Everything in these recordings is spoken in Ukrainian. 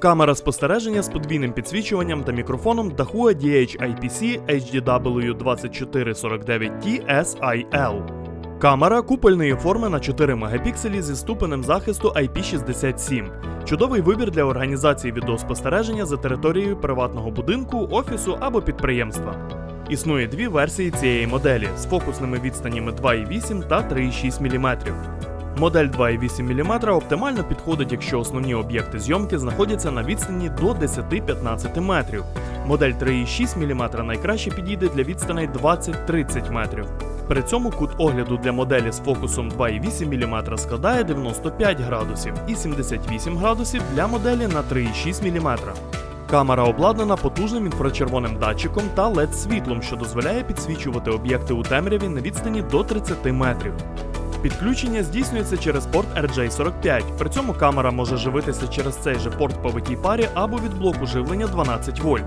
Камера спостереження з подвійним підсвічуванням та мікрофоном Dahua DH-IPC HDW2449T SIL. Камера купольної форми на 4 мегапікселі зі ступенем захисту IP67. Чудовий вибір для організації відеоспостереження за територією приватного будинку, офісу або підприємства. Існує дві версії цієї моделі з фокусними відстанями 2,8 та 3,6 мм. Модель 2,8 мм оптимально підходить, якщо основні об'єкти зйомки знаходяться на відстані до 10-15 метрів. Модель 3,6 мм найкраще підійде для відстаней 20-30 метрів. При цьому кут огляду для моделі з фокусом 2,8 мм складає 95 градусів і 78 градусів для моделі на 3,6 мм. Камера обладнана потужним інфрачервоним датчиком та led світлом, що дозволяє підсвічувати об'єкти у темряві на відстані до 30 метрів. Підключення здійснюється через порт RJ45. При цьому камера може живитися через цей же порт по витій парі або від блоку живлення 12 вольт.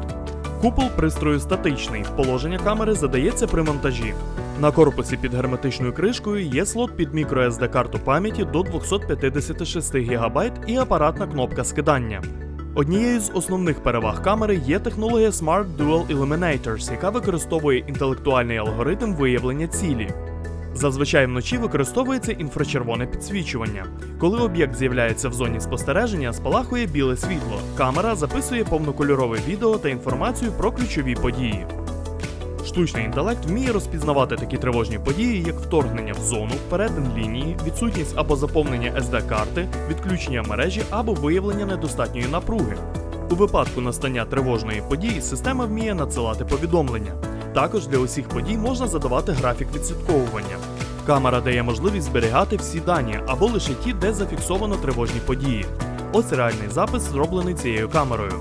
Купол пристрою статичний. Положення камери задається при монтажі. На корпусі під герметичною кришкою є слот під microSD карту пам'яті до 256 ГБ і апаратна кнопка скидання. Однією з основних переваг камери є технологія Smart Dual Illuminators, яка використовує інтелектуальний алгоритм виявлення цілі. Зазвичай вночі використовується інфрачервоне підсвічування. Коли об'єкт з'являється в зоні спостереження, спалахує біле світло. Камера записує повнокольорове відео та інформацію про ключові події. Штучний інтелект вміє розпізнавати такі тривожні події, як вторгнення в зону, перетин лінії, відсутність або заповнення SD-карти, відключення мережі або виявлення недостатньої напруги. У випадку настання тривожної події система вміє надсилати повідомлення. Також для усіх подій можна задавати графік відслідковування. Камера дає можливість зберігати всі дані або лише ті, де зафіксовано тривожні події. Ось реальний запис, зроблений цією камерою.